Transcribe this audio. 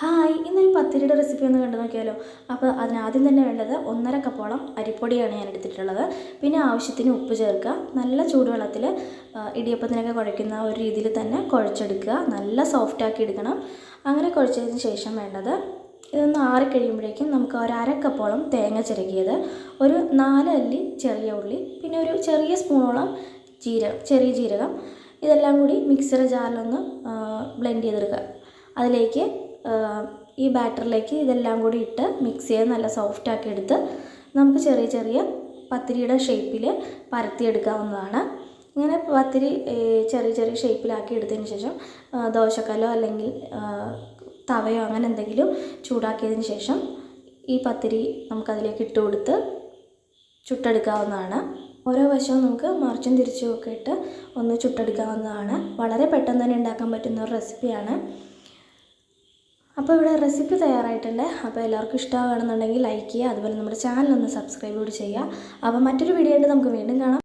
Hi ഇന്നൊരു പത്തിരിയുടെ recipe ഒന്ന് കണ്ടു നോക്കിയാലോ? അപ്പോൾ അതിനാദ്യം തന്നെ വേണ്ടത് ഒന്നര കപ്പോളം അരിപ്പൊടിയാണ് ഞാൻ എടുത്തിട്ടുള്ളത്. പിന്നെ ആവശ്യത്തിന് ഉപ്പ് ചേർക്കുക. നല്ല ചൂടുവെള്ളത്തിൽ ഇടിയപ്പത്തിനൊക്കെ കുഴയ്ക്കുന്ന ഒരു രീതിയിൽ തന്നെ കുഴച്ചെടുക്കുക. നല്ല സോഫ്റ്റ് ആക്കി എടുക്കണം. അങ്ങനെ കുഴച്ചതിന് ശേഷം വേണ്ടത് ഇതൊന്ന് ആറിക്കഴിയുമ്പോഴേക്കും നമുക്ക് ഒരു അര കപ്പോളം തേങ്ങ ചിരകിയത് ഒരു നാല് അല്ലി ചെറിയ ഉള്ളി പിന്നെ ഒരു ചെറിയ സ്പൂണോളം ജീരകം ചെറിയ ജീരകം. ഇതെല്ലാം കൂടി മിക്സർ ജാറിലൊന്ന് ബ്ലെൻഡ് ചെയ്തെടുക്കുക. അതിലേക്ക് ഈ ബാറ്ററിലേക്ക് ഇതെല്ലാം കൂടി ഇട്ട് മിക്സ് ചെയ്ത് നല്ല സോഫ്റ്റ് ആക്കി എടുത്ത് നമുക്ക് ചെറിയ ചെറിയ പത്തിരിയുടെ ഷേപ്പിൽ പരത്തിയെടുക്കാവുന്നതാണ് ഇങ്ങനെ പത്തിരി ചെറിയ ചെറിയ ഷേപ്പിലാക്കി എടുത്തതിന് ശേഷം ദോശക്കല്ലോ അല്ലെങ്കിൽ തവയോ അങ്ങനെ എന്തെങ്കിലും ചൂടാക്കിയതിന് ശേഷം ഈ പത്തിരി നമുക്കതിലേക്ക് ഇട്ട് കൊടുത്ത് ചുട്ടെടുക്കാവുന്നതാണ്. ഓരോ വശവും നമുക്ക് മറിച്ചും തിരിച്ചും ഒക്കെ ഇട്ട് ഒന്ന് ചുട്ടെടുക്കാവുന്നതാണ്. വളരെ പെട്ടെന്ന് തന്നെ ഉണ്ടാക്കാൻ പറ്റുന്ന ഒരു റെസിപ്പിയാണ് അപ്പോൾ ഇവിടെ റെസിപ്പി തയ്യാറായിട്ടുണ്ട്. അപ്പോൾ എല്ലാവർക്കും ഇഷ്ടമാകണമെന്നുണ്ടെങ്കിൽ ലൈക്ക് ചെയ്യുക. അതുപോലെ നമ്മുടെ ചാനൽ ഒന്ന് സബ്സ്ക്രൈബ് കൂടി ചെയ്യുക. അപ്പോൾ മറ്റൊരു വീഡിയോ ആയിട്ട് നമുക്ക് വീണ്ടും കാണാം.